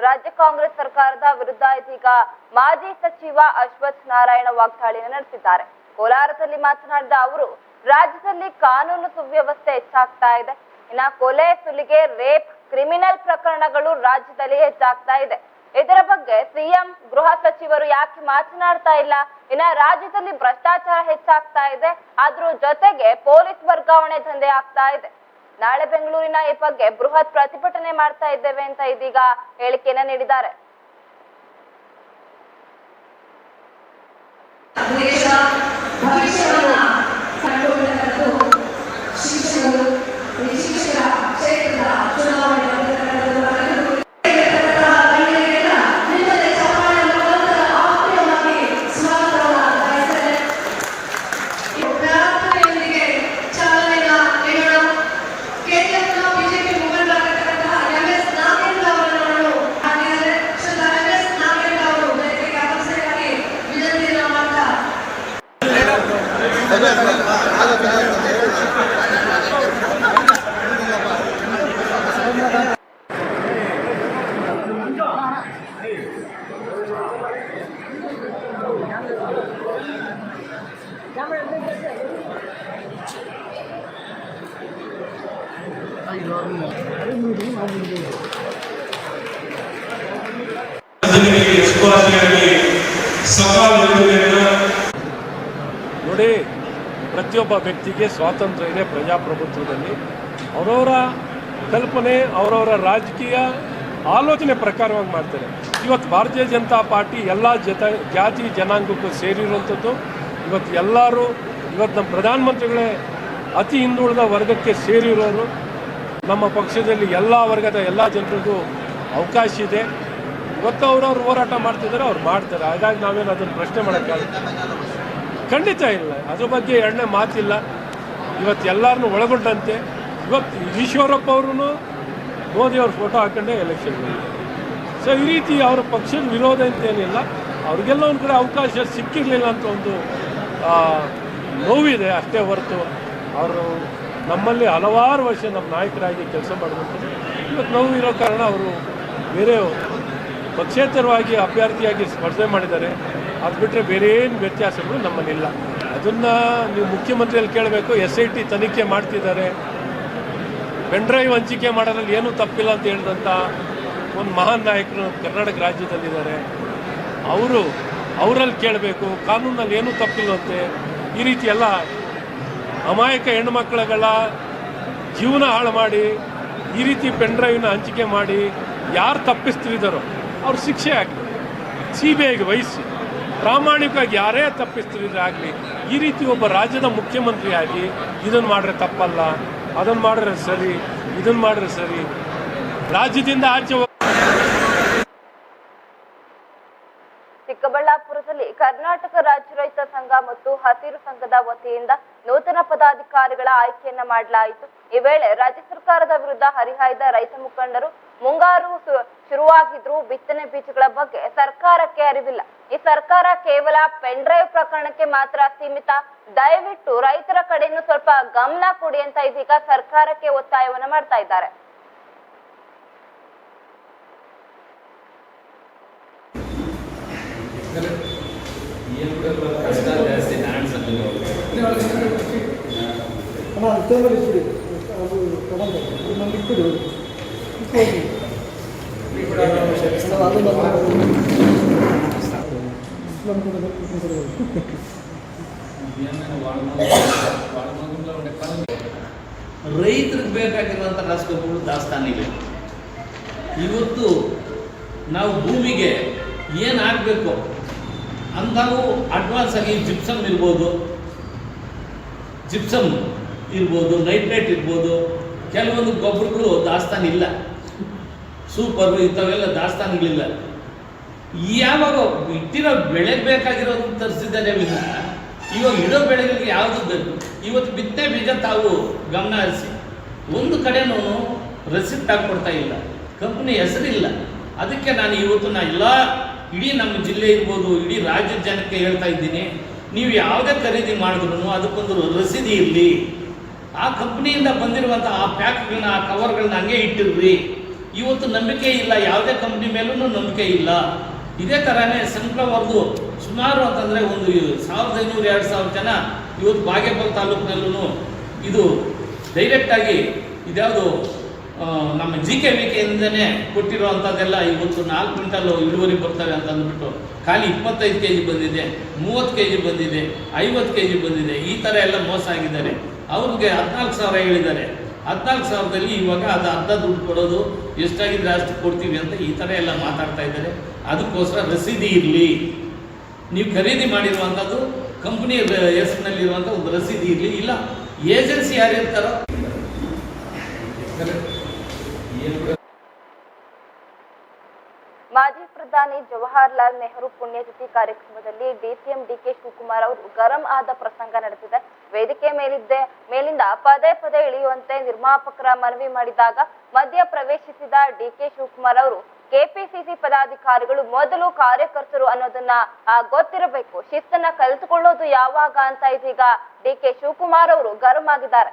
ರಾಜ್ಯ ಕಾಂಗ್ರೆಸ್ ಸರ್ಕಾರದ ವಿರುದ್ಧ ಇದೀಗ ಮಾಜಿ ಸಚಿವ ಅಶ್ವಥ್ ನಾರಾಯಣ ವಾಗ್ದಾಳಿ ನಡೆಸಿದ್ದಾರೆ. ಕೋಲಾರದಲ್ಲಿ ಮಾತನಾಡಿದ ಅವರು, ರಾಜ್ಯದಲ್ಲಿ ಕಾನೂನು ಸುವ್ಯವಸ್ಥೆ ಹೆಚ್ಚಾಗ್ತಾ ಇದೆ. ಇನ್ನ ಕೊಲೆ ಸುಲಿಗೆ, ರೇಪ್, ಕ್ರಿಮಿನಲ್ ಪ್ರಕರಣಗಳು ರಾಜ್ಯದಲ್ಲಿ ಹೆಚ್ಚಾಗ್ತಾ ಇದೆ. ಇದರ ಬಗ್ಗೆ ಸಿಎಂ, ಗೃಹ ಸಚಿವರು ಯಾಕೆ ಮಾತನಾಡ್ತಾ ಇಲ್ಲ? ಇನ್ನ ರಾಜ್ಯದಲ್ಲಿ ಭ್ರಷ್ಟಾಚಾರ ಹೆಚ್ಚಾಗ್ತಾ ಇದೆ. ಅದ್ರ ಜೊತೆಗೆ ಪೊಲೀಸ್ ವರ್ಗಾವಣೆ ದಂಧೆ ಆಗ್ತಾ ಇದೆ. ನಾಳೆ ಬೆಂಗಳೂರಿನ ಈ ಬಗ್ಗೆ ಬೃಹತ್ ಪ್ರತಿಭಟನೆ ಮಾಡ್ತಾ ಇದ್ದೇವೆ ಅಂತ ಇದೀಗ ಹೇಳಿಕೆಯನ್ನ ನೀಡಿದ್ದಾರೆ. ಪ್ರತಿಯೊಬ್ಬ ವ್ಯಕ್ತಿಗೆ ಸ್ವಾತಂತ್ರ್ಯ ಇದೆ ಪ್ರಜಾಪ್ರಭುತ್ವದಲ್ಲಿ. ಅವರವರ ಕಲ್ಪನೆ, ಅವರವರ ರಾಜಕೀಯ ಆಲೋಚನೆ ಪ್ರಕಾರವಾಗಿ ಮಾಡ್ತಾರೆ. ಇವತ್ತು ಭಾರತೀಯ ಜನತಾ ಪಾರ್ಟಿ ಎಲ್ಲ ಜತ, ಜಾತಿ, ಜನಾಂಗಕ್ಕೂ ಸೇರಿರುವಂಥದ್ದು. ಇವತ್ತು ಎಲ್ಲರೂ, ಇವತ್ತು ನಮ್ಮ ಪ್ರಧಾನಮಂತ್ರಿಗಳೇ ಅತಿ ಹಿಂದುಳಿದ ವರ್ಗಕ್ಕೆ ಸೇರಿರೋರು. ನಮ್ಮ ಪಕ್ಷದಲ್ಲಿ ಎಲ್ಲ ವರ್ಗದ ಎಲ್ಲ ಜನರಿಗೂ ಅವಕಾಶ ಇದೆ. ಇವತ್ತು ಅವ್ರವ್ರು ಹೋರಾಟ ಮಾಡ್ತಿದ್ದಾರೆ, ಅವ್ರು ಮಾಡ್ತಾರೆ. ಹಾಗಾಗಿ ನಾವೇನು ಅದನ್ನು ಪ್ರಶ್ನೆ ಮಾಡೋಕ್ಕಾಗುತ್ತೆ ಖಂಡಿತ ಇಲ್ಲ. ಅದ್ರ ಬಗ್ಗೆ ಎರಡನೇ ಮಾತಿಲ್ಲ. ಇವತ್ತು ಎಲ್ಲರನ್ನೂ ಒಳಗೊಂಡಂತೆ. ಇವತ್ತು ಈಶ್ವರಪ್ಪ ಅವರು ಮೋದಿಯವ್ರ ಫೋಟೋ ಹಾಕೊಂಡೆ ಎಲೆಕ್ಷನ್ ಸೊ ಈ ರೀತಿ ಅವರ ಪಕ್ಷದ ವಿರೋಧ ಅಂತೇನಿಲ್ಲ ಅವ್ರಿಗೆಲ್ಲ ಒಂದು ಕಡೆ ಅವಕಾಶ ಸಿಕ್ಕಿರಲಿಲ್ಲ ಅಂತ ಒಂದು ನೋವಿದೆ ಅಷ್ಟೇ ಹೊರತು. ಅವರು ನಮ್ಮಲ್ಲಿ ಹಲವಾರು ವರ್ಷ ನಮ್ಮ ನಾಯಕರಾಗಿ ಕೆಲಸ ಮಾಡಬೇಕು ಇವತ್ತು ನೋವು ಇರೋ ಕಾರಣ ಅವರು ಬೇರೆ ಪಕ್ಷೇತರವಾಗಿ ಅಭ್ಯರ್ಥಿಯಾಗಿ ಸ್ಪರ್ಧೆ ಮಾಡಿದ್ದಾರೆ. ಅದು ಬಿಟ್ಟರೆ ಬೇರೆ ಏನು ವ್ಯತ್ಯಾಸಗಳು ನಮ್ಮಲ್ಲಿಲ್ಲ. ಅದನ್ನು ನೀವು ಮುಖ್ಯಮಂತ್ರಿಯಲ್ಲಿ ಕೇಳಬೇಕು ಎಸ್ ಐ ಟಿ ತನಿಖೆ ಮಾಡ್ತಿದ್ದಾರೆ. ಪೆನ್ಡ್ರೈವ್ ಹಂಚಿಕೆ ಮಾಡೋದ್ರಲ್ಲಿ ಏನೂ ತಪ್ಪಿಲ್ಲ ಅಂತ ಹೇಳಿದಂಥ ಒಂದು ಮಹಾನ್ ನಾಯಕರು ಕರ್ನಾಟಕ ರಾಜ್ಯದಲ್ಲಿದ್ದಾರೆ. ಅವರು ಅವರಲ್ಲಿ ಕೇಳಬೇಕು, ಕಾನೂನಲ್ಲಿ ಏನೂ ತಪ್ಪಿಲ್ಲವಂತೆ ಈ ರೀತಿ ಎಲ್ಲ ಅಮಾಯಕ ಹೆಣ್ಣುಮಕ್ಕಳುಗಳ ಜೀವನ ಹಾಳು ಮಾಡಿ, ಈ ರೀತಿ ಪೆನ್ಡ್ರೈವ್ನ ಹಂಚಿಕೆ ಮಾಡಿ ಯಾರು ತಪ್ಪಿಸ್ತಿದ್ದಾರೋ ಅವ್ರು ಶಿಕ್ಷೆ ಆಗಲಿ, ಸಿ ಬಿ ಐಗೆ ವಹಿಸಿ. ಪ್ರಾಮಾಣಿಕವಾಗಿ ಯಾರೇ ತಪ್ಪಿಸ್ತಿದ್ರೆ ಆಗಲಿ, ಈ ರೀತಿ ಒಬ್ಬ ರಾಜ್ಯದ ಮುಖ್ಯಮಂತ್ರಿಯಾಗಿ ಇದನ್ನು ಮಾಡಿದ್ರೆ ತಪ್ಪಲ್ಲ ಅದನ್ನು ಮಾಡಿದ್ರೆ ಸರಿ ಇದನ್ನು ಮಾಡಿದ್ರೆ ಸರಿ. ರಾಜ್ಯದಿಂದ ಆಚೆ ಚಿಕ್ಕಬಳ್ಳಾಪುರದಲ್ಲಿ ಕರ್ನಾಟಕ ರಾಜ್ಯ ರೈತ ಸಂಘ ಮತ್ತು ಹಸಿರು ಸಂಘದ ವತಿಯಿಂದ ನೂತನ ಪದಾಧಿಕಾರಿಗಳ ಆಯ್ಕೆಯನ್ನ ಮಾಡಲಾಯಿತು. ಈ ವೇಳೆ ರಾಜ್ಯ ಸರ್ಕಾರದ ವಿರುದ್ಧ ಹರಿಹಾಯ್ದ ರೈತ ಮುಖಂಡರು ಮುಂಗಾರು ಶುರುವಾಗಿದ್ರು ಬಿತ್ತನೆ ಬೀಜಗಳ ಬಗ್ಗೆ ಸರ್ಕಾರಕ್ಕೆ ಅರಿವಿಲ್ಲ. ಈ ಸರ್ಕಾರ ಕೇವಲ ಪೆನ್ಡ್ರೈವ್ ಪ್ರಕರಣಕ್ಕೆ ಮಾತ್ರ ಸೀಮಿತ. ದಯವಿಟ್ಟು ರೈತರ ಕಡೆಯನ್ನು ಸ್ವಲ್ಪ ಗಮನ ಕೊಡಿ ಅಂತ ಇದೀಗ ಸರ್ಕಾರಕ್ಕೆ ಒತ್ತಾಯವನ್ನ ಮಾಡ್ತಾ ಇದ್ದಾರೆ. ರೈತರಿಗೆ ಬೇಕಾಗಿರುವಂಥ ರಸಗೊಬ್ಬರಗಳು ದಾಸ್ತಾನಿವೆ ಇವತ್ತು ನಾವು ಭೂಮಿಗೆ ಏನು ಹಾಕ್ಬೇಕು? ಅಂತಾವು ಅಡ್ವಾನ್ಸ್ ಆಗಿ ಜಿಪ್ಸಮ್ ಇರ್ಬೋದು ಜಿಪ್ಸಮ್ ಇರ್ಬೋದು ನೈಟ್ರೇಟ್ ಇರ್ಬೋದು. ಕೆಲವೊಂದು ಗೊಬ್ಬರಗಳು ದಾಸ್ತಾನು ಇಲ್ಲ ಸೂಪರ್, ಇಂಥವೆಲ್ಲ ದಾಸ್ತಾನುಗಳಿಲ್ಲ. ಯಾವಾಗ ಇಟ್ಟಿರೋ ಬೆಳೆ ಬೇಕಾಗಿರೋದು ತರಿಸಿದ್ದಾರೆ ವಿನ, ಇವಾಗ ಇಡೋ ಬೆಳೆಗಳಿಗೆ ಯಾವುದು ಬೇಕು? ಇವತ್ತು ಬಿತ್ತನೆ ಬೀಜ ತಾವು ಗಮನ ಹರಿಸಿ, ಒಂದು ಕಡೆನೂ ರಸೀದ್ ತಗೊಡ್ತಾ ಇಲ್ಲ. ಕಂಪ್ನಿ ಹೆಸರಿಲ್ಲ. ಅದಕ್ಕೆ ನಾನು ಇವತ್ತು ನಾ ಎಲ್ಲ, ಇಡೀ ನಮ್ಮ ಜಿಲ್ಲೆ ಇರ್ಬೋದು, ಇಡೀ ರಾಜ್ಯದ ಜನಕ್ಕೆ ಹೇಳ್ತಾ ಇದ್ದೀನಿ, ನೀವು ಯಾವುದೇ ಖರೀದಿ ಮಾಡಿದ್ರು ಅದಕ್ಕೊಂದು ರಸೀದಿ ಇರಲಿ. ಆ ಕಂಪ್ನಿಯಿಂದ ಬಂದಿರುವಂಥ ಆ ಪ್ಯಾಕ್ಗಳನ್ನ, ಆ ಕವರ್ಗಳನ್ನ ಹಂಗೆ ಇಟ್ಟಿರ್ರಿ. ಇವತ್ತು ನಂಬಿಕೆ ಇಲ್ಲ, ಯಾವುದೇ ಕಂಪ್ನಿ ಮೇಲೂ ನಂಬಿಕೆ ಇಲ್ಲ. ಇದೇ ಥರನೇ ಸಂಕ್ರಮವ್ರದ್ದು ಸುಮಾರು ಅಂತಂದರೆ ಒಂದು ಸಾವಿರದ ಐನೂರು, ಎರಡು ಸಾವಿರ ಜನ ಇವತ್ತು ಬಾಗೇಪಲ್ಲಿ ತಾಲೂಕಿನಲ್ಲೂ ಇದು ಡೈರೆಕ್ಟಾಗಿ ಇದ್ಯಾವುದು ನಮ್ಮ ಜಿ ಕೆ ವಿ ಕೆಯಿಂದನೇ ಕೊಟ್ಟಿರೋ ಅಂಥದ್ದೆಲ್ಲ ಇವತ್ತು ನಾಲ್ಕು ಕ್ವಿಂಟಲ್ ಇಳುವರಿ ಬರ್ತವೆ ಅಂತ ಅಂದ್ಬಿಟ್ಟು ಖಾಲಿ ಇಪ್ಪತ್ತೈದು ಕೆ ಜಿ ಬಂದಿದೆ, ಮೂವತ್ತು ಕೆ ಜಿ ಬಂದಿದೆ, ಐವತ್ತು ಕೆ ಜಿ ಬಂದಿದೆ, ಈ ಥರ ಎಲ್ಲ ಮೋಸ ಆಗಿದ್ದಾರೆ. ಅವ್ರಿಗೆ ಹದಿನಾಲ್ಕು ಸಾವಿರ ಹೇಳಿದ್ದಾರೆ. ಹದಿನಾಲ್ಕು ಸಾವಿರದಲ್ಲಿ ಇವಾಗ ಅದು ಅರ್ಧ ದುಡ್ಡು ಕೊಡೋದು ಎಷ್ಟಾಗಿದ್ರೆ ಅಷ್ಟು ಕೊಡ್ತೀವಿ ಅಂತ ಈ ಥರ ಎಲ್ಲ ಮಾತಾಡ್ತಾ ಇದ್ದಾರೆ. ಅದಕ್ಕೋಸ್ಕರ ರಸೀದಿ ಇರಲಿ. ನೀವು ಖರೀದಿ ಮಾಡಿರುವಂಥದ್ದು ಕಂಪ್ನಿ ಹೆಸರಿನಲ್ಲಿರುವಂಥ ಒಂದು ರಸೀದಿ ಇರಲಿ. ಇಲ್ಲ ಏಜೆನ್ಸಿ ಯಾರು ಇರ್ತಾರೋ? ಮಾಜಿ ಪ್ರಧಾನಿ ಜವಾಹರ್ಲಾಲ್ ನೆಹರು ಪುಣ್ಯತಿಥಿ ಕಾರ್ಯಕ್ರಮದಲ್ಲಿ ಡಿಸಿಎಂ ಡಿಕೆ ಶಿವಕುಮಾರ್ ಅವರು ಗರಂ ಆದ ಪ್ರಸಂಗ ನಡೆಸಿದೆ ವೇದಿಕೆ ಮೇಲಿದ್ದೆ, ಮೇಲಿಂದ ಪದೇ ಪದೇ ಇಳಿಯುವಂತೆ ನಿರ್ಮಾಪಕರ ಮನವಿ ಮಾಡಿದಾಗ ಮಧ್ಯ ಪ್ರವೇಶಿಸಿದ ಡಿಕೆ ಶಿವಕುಮಾರ್ ಅವರು, ಕೆಪಿಸಿಸಿ ಪದಾಧಿಕಾರಿಗಳು ಮೊದಲು ಕಾರ್ಯಕರ್ತರು ಅನ್ನೋದನ್ನ ಗೊತ್ತಿರಬೇಕು, ಶಿಸ್ತನ್ನ ಕಲಿತುಕೊಳ್ಳೋದು ಯಾವಾಗ ಅಂತ ಇದೀಗ ಡಿಕೆ ಶಿವಕುಮಾರ್ ಅವರು ಗರಂ ಆಗಿದ್ದಾರೆ.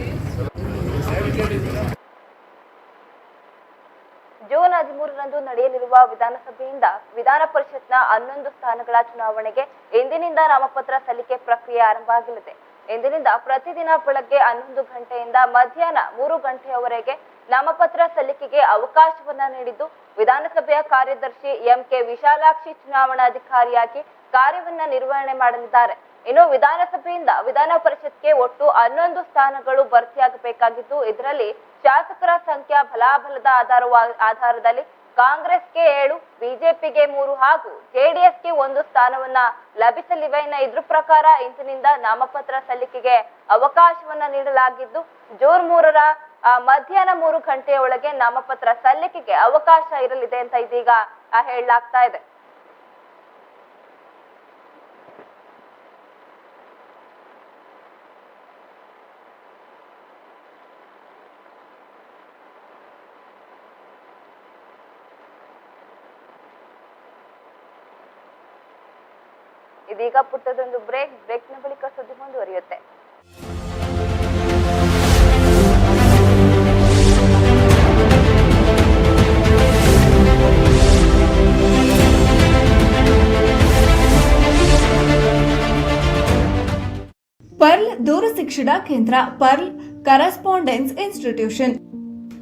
ಹದಿಮೂರರಂದು ನಡೆಯಲಿರುವ ವಿಧಾನಸಭೆಯಿಂದ ವಿಧಾನ ಪರಿಷತ್ನ ಹನ್ನೊಂದು ಸ್ಥಾನಗಳ ಚುನಾವಣೆಗೆ ಇಂದಿನಿಂದ ನಾಮಪತ್ರ ಸಲ್ಲಿಕೆ ಪ್ರಕ್ರಿಯೆ ಆರಂಭ ಆಗಲಿದೆ. ಇಂದಿನಿಂದ ಪ್ರತಿದಿನ ಬೆಳಗ್ಗೆ ಹನ್ನೊಂದು ಗಂಟೆಯಿಂದ ಮಧ್ಯಾಹ್ನ ಮೂರು ಗಂಟೆಯವರೆಗೆ ನಾಮಪತ್ರ ಸಲ್ಲಿಕೆಗೆ ಅವಕಾಶವನ್ನ ನೀಡಿದ್ದು, ವಿಧಾನಸಭೆಯ ಕಾರ್ಯದರ್ಶಿ ಎಂ ಕೆ ವಿಶಾಲಾಕ್ಷಿ ಚುನಾವಣಾಧಿಕಾರಿಯಾಗಿ ಕಾರ್ಯವನ್ನ ನಿರ್ವಹಣೆ ಮಾಡಲಿದ್ದಾರೆ. ಇನ್ನು ವಿಧಾನಸಭೆಯಿಂದ ವಿಧಾನ ಪರಿಷತ್ಗೆ ಒಟ್ಟು ಹನ್ನೊಂದು ಸ್ಥಾನಗಳು ಭರ್ತಿಯಾಗಬೇಕಾಗಿದ್ದು, ಇದರಲ್ಲಿ ಶಾಸಕರ ಸಂಖ್ಯಾ ಬಲಾಬಲದ ಆಧಾರವ, ಆಧಾರದಲ್ಲಿ ಕಾಂಗ್ರೆಸ್ಗೆ ಏಳು, ಬಿಜೆಪಿಗೆ ಮೂರು ಹಾಗೂ ಜೆಡಿಎಸ್ಗೆ ಒಂದು ಸ್ಥಾನವನ್ನ ಲಭಿಸಲಿವೆ ಇದ್ರ ಪ್ರಕಾರ ಇಂದಿನಿಂದ ನಾಮಪತ್ರ ಸಲ್ಲಿಕೆಗೆ ಅವಕಾಶವನ್ನ ನೀಡಲಾಗಿದ್ದು, ಜೂನ್ ಮೂರರ ಮಧ್ಯಾಹ್ನ ಮೂರು ಗಂಟೆಯ ಒಳಗೆ ನಾಮಪತ್ರ ಸಲ್ಲಿಕೆಗೆ ಅವಕಾಶ ಇರಲಿದೆ ಅಂತ ಇದೀಗ ಹೇಳಲಾಗ್ತಾ ಇದೆ. ಇದೀಗ ಪುಟ್ಟದೊಂದು ಬ್ರೇಕ್ ಬ್ರೇಕ್ನ ಬಳಿಕ ಸುದ್ದಿ ಮುಂದುವರಿಯುತ್ತೆ. ಪರ್ಲ್ ದೂರ ಶಿಕ್ಷಣ ಕೇಂದ್ರ Pearl correspondence institution.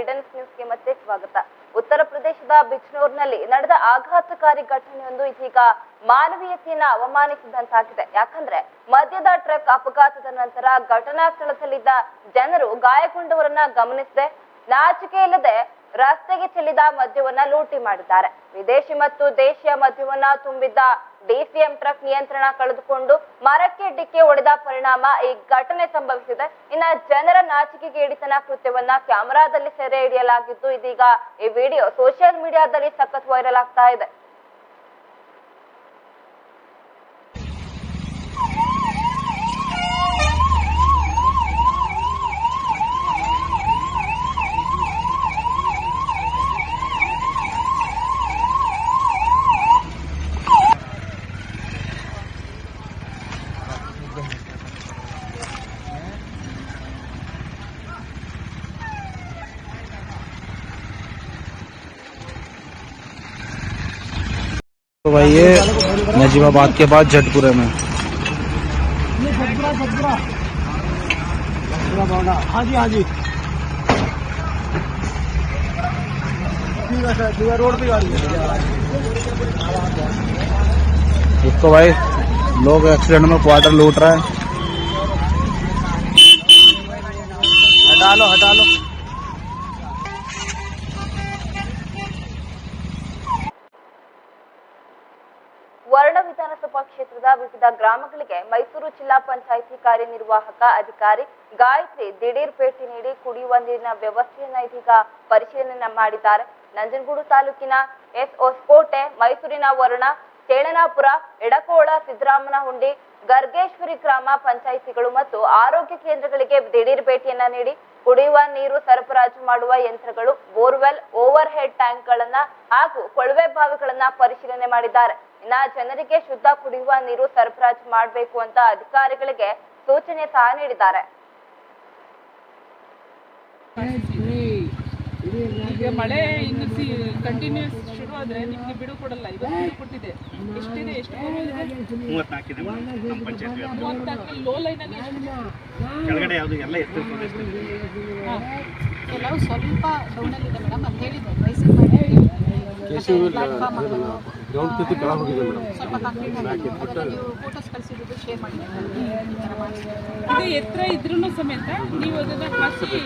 ಈಡನ್ಸ್ ನ್ಯೂಸ್ಗೆ ಮತ್ತೆ ಸ್ವಾಗತ. ಉತ್ತರ ಪ್ರದೇಶದ ಬಿಜ್ನೂರ್ನಲ್ಲಿ ನಡೆದ ಆಘಾತಕಾರಿ ಘಟನೆಯೊಂದು ಇದೀಗ ಮಾನವೀಯತೆಯನ್ನ ಅವಮಾನಿಸಿದಂತಾಗಿದೆ. ಯಾಕಂದ್ರೆ ಮದ್ಯದ ಟ್ರಕ್ ಅಪಘಾತದ ನಂತರ ಘಟನಾ ಸ್ಥಳದಲ್ಲಿದ್ದ ಜನರು ಗಾಯಗೊಂಡವರನ್ನ ಗಮನಿಸದೆ ನಾಚಿಕೆ ಇಲ್ಲದೆ ರಸ್ತೆಗೆ ಚೆಲ್ಲಿದ ಮದ್ಯವನ್ನ ಲೂಟಿ ಮಾಡಿದ್ದಾರೆ. ವಿದೇಶಿ ಮತ್ತು ದೇಶೀಯ ಮದ್ಯವನ್ನ ತುಂಬಿದ್ದ ಡಿಸಿಎಂ ಟ್ರಕ್ ನಿಯಂತ್ರಣ ಕಳೆದುಕೊಂಡು ಮರಕ್ಕೆ ಡಿಕ್ಕಿ ಹೊಡೆದ ಪರಿಣಾಮ ಈ ಘಟನೆ ಸಂಭವಿಸಿದೆ. ಇನ್ನ ಜನರ ನಾಚಿಕೆಗೇಡಿತನ ಕೃತ್ಯವನ್ನ ಕ್ಯಾಮೆರಾದಲ್ಲಿ ಸೆರೆ ಹಿಡಿಯಲಾಗಿದ್ದು ಇದೀಗ ಈ ವಿಡಿಯೋ ಸೋಷಿಯಲ್ ಮೀಡಿಯಾದಲ್ಲಿ ಸಖತ್ ವೈರಲ್ ಆಗ್ತಾ ಇದೆ. तो भाई ये नजीबाबाद के बाद जटपुरे में। हाँ जी हाँ जी रोड पे तो भाई लोग एक्सीडेंट में क्वार्टर लूट रहे हैं। हटा लो हटा लो। ವಿಧಾನಸಭಾ ಕ್ಷೇತ್ರದ ವಿವಿಧ ಗ್ರಾಮಗಳಿಗೆ ಮೈಸೂರು ಜಿಲ್ಲಾ ಪಂಚಾಯಿತಿ ಕಾರ್ಯನಿರ್ವಾಹಕ ಅಧಿಕಾರಿ ಗಾಯತ್ರಿ ದಿಢೀರ್ ಭೇಟಿ ನೀಡಿ ಕುಡಿಯುವ ನೀರಿನ ವ್ಯವಸ್ಥೆಯನ್ನ ಇದೀಗ ಪರಿಶೀಲನೆ ಮಾಡಿದ್ದಾರೆ. ನಂಜನಗೂಡು ತಾಲೂಕಿನ ಎಸ್ ಹೊಸಕೋಟೆ ಮೈಸೂರಿನ ವರುಣ ಚೇಳನಾಪುರ ಎಡಕೋಳ, ಸಿದ್ದರಾಮನಹುಂಡಿ, ಗರ್ಗೇಶ್ವರಿ ಗ್ರಾಮ ಪಂಚಾಯಿತಿಗಳು ಮತ್ತು ಆರೋಗ್ಯ ಕೇಂದ್ರಗಳಿಗೆ ದಿಢೀರ್ ಭೇಟಿಯನ್ನ ನೀಡಿ ಕುಡಿಯುವ ನೀರು ಸರಬರಾಜು ಮಾಡುವ ಯಂತ್ರಗಳು, ಬೋರ್ವೆಲ್ ಓವರ್ ಹೆಡ್ ಟ್ಯಾಂಕ್ಗಳನ್ನ ಹಾಗೂ ಕೊಳವೆ ಬಾವಿಗಳನ್ನ ಪರಿಶೀಲನೆ ಮಾಡಿದ್ದಾರೆ. ಇನ್ನ ಜನರಿಗೆ ಶುದ್ಧ ಕುಡಿಯುವ ನೀರು ಸರಬರಾಜು ಮಾಡಬೇಕು ಅಂತ ಅಧಿಕಾರಿಗಳಿಗೆ ಸೂಚನೆ ಸಹ ನೀಡಿದ್ದಾರೆ. ಈಗ ಮಳೆ ಇನ್ನು ಕಂಟಿನ್ಯೂಸ್ ಶುರು ಆದ್ರೆ ನಿಮ್ಗೆ ಬಿಡು ಕೊಡಲ್ಲ ಇವತ್ತು ಬಿಡು ಕೊಟ್ಟಿದೆ. ಎಷ್ಟಿದೆ ಎಷ್ಟು ಮೂವತ್ನಾಲ್ಕಿದೆ ನಮ್ಮ ಪಂಚಾಯತ್ ಮೂವತ್ನಾಲ್ಕು ಲೋ ಲೈನ್ ಅಲ್ಲಿ ಕೆಳಗಡೆ ಯಾವುದು ಎಲ್ಲ ಎಷ್ಟು ಕೆಲವು ಸ್ವಲ್ಪ ಡೌನಲ್ಲಿದೆ ಮೇಡಮ್ ಅಂತ ಹೇಳಿದ್ರು ಮೈಸೂರು ಮಾಡಿ. ಇದು ಎತ್ತರ ಇದ್ರೂ ಸಮೇತ ನೀವು ಅದನ್ನ ಹಾಕಿ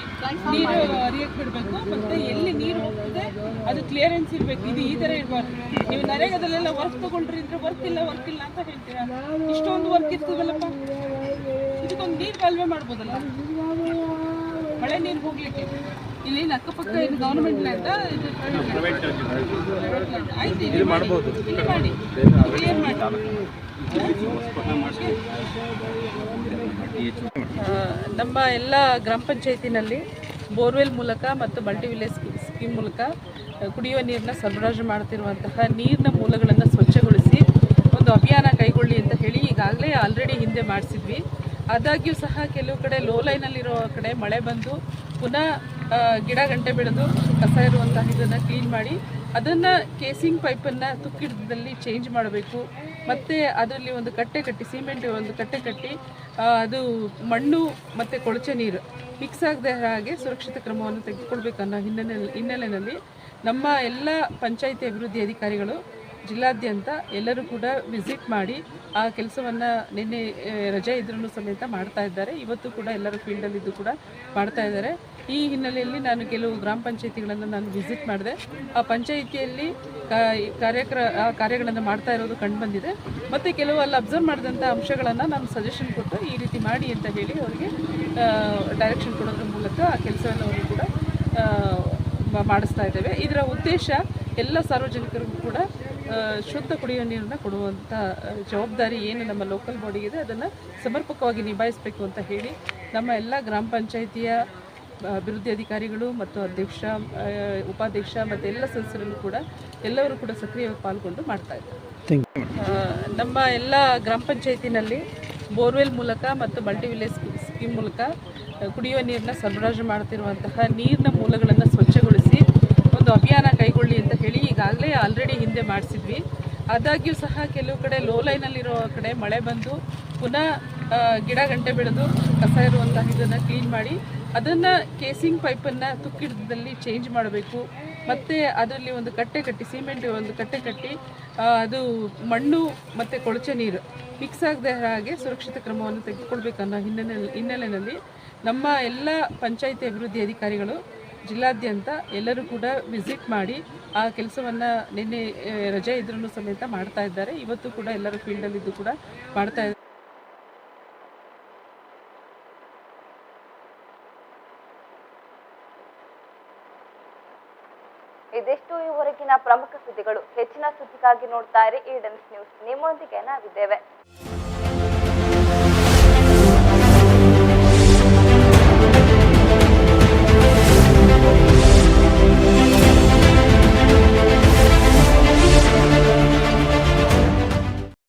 ನೀರು ಹರಿಯಕ್ಕೆ ಬಿಡಬೇಕು. ಮತ್ತೆ ಎಲ್ಲಿ ನೀರು ಹೋಗ್ತದೆ ಅದು ಕ್ಲಿಯರೆನ್ಸ್ ಇರಬೇಕು. ಇದು ಈ ತರ ಇರಬಾರ್ದು. ನೀವು ನರೇಗಾದಲ್ಲೆಲ್ಲ ವರ್ಕ್ ತಗೊಂಡ್ರಿ ಅಂದ್ರೆ ವರ್ಕ್ ಇಲ್ಲ ವರ್ಕ್ ಇಲ್ಲ ಅಂತ ಹೇಳ್ತೀರಾ? ಇಷ್ಟೊಂದು ವರ್ಕ್ ಇರ್ತದಲ್ಲಪ್ಪ. ಇದಕ್ಕೊಂದು ನೀರು ಕಾಲುವೆ ಮಾಡ್ಬೋದಲ್ಲ ಮಳೆ ನೀರು ಹೋಗ್ಲಿಕ್ಕೆ. ಇಲ್ಲಿ ಏನು ಅಕ್ಕಪಕ್ಕ ಏನು ಗೌರ್ಮೆಂಟ್ ಲ್ಯಾಂಡ್ ಇದು? ಆಯ್ತು ಇಲ್ಲಿ ಮಾಡ್ಬೋದು. ಇಲ್ಲಿ ಮಾಡಿ. ಕ್ಲಿಯರ್ ಮಾಡಿ? ಆ, ನಮ್ಮ ಎಲ್ಲ ಗ್ರಾಮ ಪಂಚಾಯತಿನಲ್ಲಿ ಬೋರ್ವೆಲ್ ಮೂಲಕ ಮತ್ತು ಮಲ್ಟಿ ವಿಲೇಜ್ ಸ್ಕೀಮ್ ಮೂಲಕ ಕುಡಿಯುವ ನೀರನ್ನ ಸರಬರಾಜು ಮಾಡ್ತಿರುವಂತಹ ನೀರಿನ ಮೂಲಗಳನ್ನು ಸ್ವಚ್ಛಗೊಳಿಸಿ ಒಂದು ಅಭಿಯಾನ ಕೈಗೊಳ್ಳಿ ಅಂತ ಹೇಳಿ ಈಗಾಗಲೇ ಆಲ್ರೆಡಿ ಹಿಂದೆ ಮಾಡಿಸಿದ್ವಿ. ಆದಾಗ್ಯೂ ಸಹ ಕೆಲವು ಕಡೆ ಲೋ ಲೈನಲ್ಲಿರೋ ಕಡೆ ಮಳೆ ಬಂದು ಪುನಃ ಗಿಡ ಗಂಟೆ ಬೆಳೆದು ಕಸ ಇರುವಂತಹ ಇದನ್ನು ಕ್ಲೀನ್ ಮಾಡಿ, ಅದನ್ನು ಕೇಸಿಂಗ್ ಪೈಪನ್ನು ತುಕ್ಕಿಡದಲ್ಲಿ ಚೇಂಜ್ ಮಾಡಬೇಕು. ಮತ್ತು ಅದರಲ್ಲಿ ಒಂದು ಕಟ್ಟೆ ಕಟ್ಟಿ ಸಿಮೆಂಟ್ ಒಂದು ಕಟ್ಟೆ ಕಟ್ಟಿ ಅದು ಮಣ್ಣು ಮತ್ತು ಕೊಳಚೆ ನೀರು ಮಿಕ್ಸ್ ಆಗದೆ ಹಾಗೆ ಸುರಕ್ಷಿತ ಕ್ರಮವನ್ನು ತೆಗೆದುಕೊಳ್ಬೇಕನ್ನೋ ಹಿನ್ನೆಲೆ, ಹಿನ್ನೆಲೆಯಲ್ಲಿ ನಮ್ಮ ಎಲ್ಲ ಪಂಚಾಯಿತಿ ಅಭಿವೃದ್ಧಿ ಅಧಿಕಾರಿಗಳು ಜಿಲ್ಲಾದ್ಯಂತ ಎಲ್ಲರೂ ಕೂಡ ವಿಸಿಟ್ ಮಾಡಿ ಆ ಕೆಲಸವನ್ನು ನಿನ್ನೆ ರಜೆ ಇದ್ರೂ ಸಮೇತ ಮಾಡ್ತಾ ಇದ್ದಾರೆ. ಇವತ್ತು ಕೂಡ ಎಲ್ಲರೂ ಫೀಲ್ಡಲ್ಲಿದ್ದು ಕೂಡ ಮಾಡ್ತಾ ಇದ್ದಾರೆ. ಈ ಹಿನ್ನೆಲೆಯಲ್ಲಿ ನಾನು ಕೆಲವು ಗ್ರಾಮ ಪಂಚಾಯಿತಿಗಳನ್ನು ನಾನು ವಿಸಿಟ್ ಮಾಡಿದೆ. ಆ ಪಂಚಾಯಿತಿಯಲ್ಲಿ ಕಾರ್ಯಕ್ರ ಕಾರ್ಯಗಳನ್ನು ಮಾಡ್ತಾ ಇರೋದು ಕಂಡು ಬಂದಿದೆ. ಮತ್ತು ಕೆಲವು ಅಲ್ಲಿ ಅಬ್ಸರ್ವ್ ಮಾಡಿದಂಥ ಅಂಶಗಳನ್ನು ನಾನು ಸಜೆಷನ್ ಕೊಟ್ಟು ಈ ರೀತಿ ಮಾಡಿ ಅಂತ ಹೇಳಿ ಅವರಿಗೆ ಡೈರೆಕ್ಷನ್ ಕೊಡೋದ್ರ ಮೂಲಕ ಆ ಕೆಲಸವನ್ನು ಅವರು ಕೂಡ ಮಾಡಿಸ್ತಾ ಇದ್ದೇವೆ. ಇದರ ಉದ್ದೇಶ ಎಲ್ಲ ಸಾರ್ವಜನಿಕರಿಗೂ ಕೂಡ ಶುದ್ಧ ಕುಡಿಯುವ ನೀರನ್ನು ಕೊಡುವಂಥ ಜವಾಬ್ದಾರಿ ಏನು ನಮ್ಮ ಲೋಕಲ್ ಬಾಡಿಗಿದೆ ಅದನ್ನು ಸಮರ್ಪಕವಾಗಿ ನಿಭಾಯಿಸಬೇಕು ಅಂತ ಹೇಳಿ ನಮ್ಮ ಎಲ್ಲ ಗ್ರಾಮ ಪಂಚಾಯಿತಿಯ ಅಭಿವೃದ್ಧಿ ಅಧಿಕಾರಿಗಳು ಮತ್ತು ಅಧ್ಯಕ್ಷ ಉಪಾಧ್ಯಕ್ಷ ಮತ್ತು ಎಲ್ಲ ಸದಸ್ಯರಲ್ಲೂ ಕೂಡ ಎಲ್ಲರೂ ಕೂಡ ಸಕ್ರಿಯವಾಗಿ ಪಾಲ್ಗೊಂಡು ಮಾಡ್ತಾ ಇದ್ದಾರೆ. ಆ, ನಮ್ಮ ಎಲ್ಲ ಗ್ರಾಮ ಪಂಚಾಯತಿನಲ್ಲಿ ಬೋರ್ವೆಲ್ ಮೂಲಕ ಮತ್ತು ಮಲ್ಟಿ ವಿಲೇಜ್ ಸ್ಕೀಮ್ ಮೂಲಕ ಕುಡಿಯುವ ನೀರನ್ನ ಸರಬರಾಜು ಮಾಡ್ತಿರುವಂತಹ ನೀರಿನ ಮೂಲಗಳನ್ನು ಸ್ವಚ್ಛಗೊಳಿಸಿ ಅಭಿಯಾನ ಕೈಗೊಳ್ಳಿ ಅಂತ ಹೇಳಿ ಈಗಾಗಲೇ ಆಲ್ರೆಡಿ ಹಿಂದೆ ಮಾಡಿಸಿದ್ವಿ. ಆದಾಗ್ಯೂ ಸಹ ಕೆಲವು ಕಡೆ ಲೋ ಲೈನಲ್ಲಿರೋ ಕಡೆ ಮಳೆ ಬಂದು ಪುನಃ ಗಿಡ ಗಂಟೆ ಬೆಳೆದು ಕಸ ಇರುವಂತಹ ಇದನ್ನು ಕ್ಲೀನ್ ಮಾಡಿ ಅದನ್ನು ಕೇಸಿಂಗ್ ಪೈಪನ್ನು ತುಕ್ಕಿಡದಲ್ಲಿ ಚೇಂಜ್ ಮಾಡಬೇಕು. ಮತ್ತು ಅದರಲ್ಲಿ ಒಂದು ಕಟ್ಟೆ ಕಟ್ಟಿ ಸಿಮೆಂಟ್ ಒಂದು ಕಟ್ಟೆ ಕಟ್ಟಿ ಅದು ಮಣ್ಣು ಮತ್ತು ಕೊಳಚೆ ನೀರು ಮಿಕ್ಸ್ ಆಗದೆ ಹಾಗೆ ಸುರಕ್ಷಿತ ಕ್ರಮವನ್ನು ತೆಗೆದುಕೊಳ್ಬೇಕನ್ನೋ ಹಿನ್ನೆಲೆ, ಹಿನ್ನೆಲೆಯಲ್ಲಿ ನಮ್ಮ ಎಲ್ಲ ಪಂಚಾಯಿತಿ ಅಭಿವೃದ್ಧಿ ಅಧಿಕಾರಿಗಳು ಜಿಲ್ಲಾದ್ಯಂತ ಎಲ್ಲರೂ ಕೂಡ ವಿಸಿಟ್ ಮಾಡಿ ಆ ಕೆಲಸವನ್ನು ನಿನ್ನೆ ರಜೆ ಇದ್ರೂ ಸಮೇತ ಮಾಡ್ತಾ ಇದ್ದಾರೆ. ಇವತ್ತು ಕೂಡ ಎಲ್ಲರೂ ಫೀಲ್ಡಲ್ಲಿದ್ದು ಕೂಡ ಮಾಡ್ತಾ ಇದ್ದಾರೆ. ಇದಿಷ್ಟು ಈವರೆಗಿನ ಪ್ರಮುಖ ಸುದ್ದಿಗಳು. ಹೆಚ್ಚಿನ ಸುದ್ದಿಗಾಗಿ ನೋಡ್ತಾ ಇರಿ ಈಡನ್ಸ್ ನ್ಯೂಸ್ ನಿಮ್ಮೊಂದಿಗೆ ನಾವಿದ್ದೇವೆ.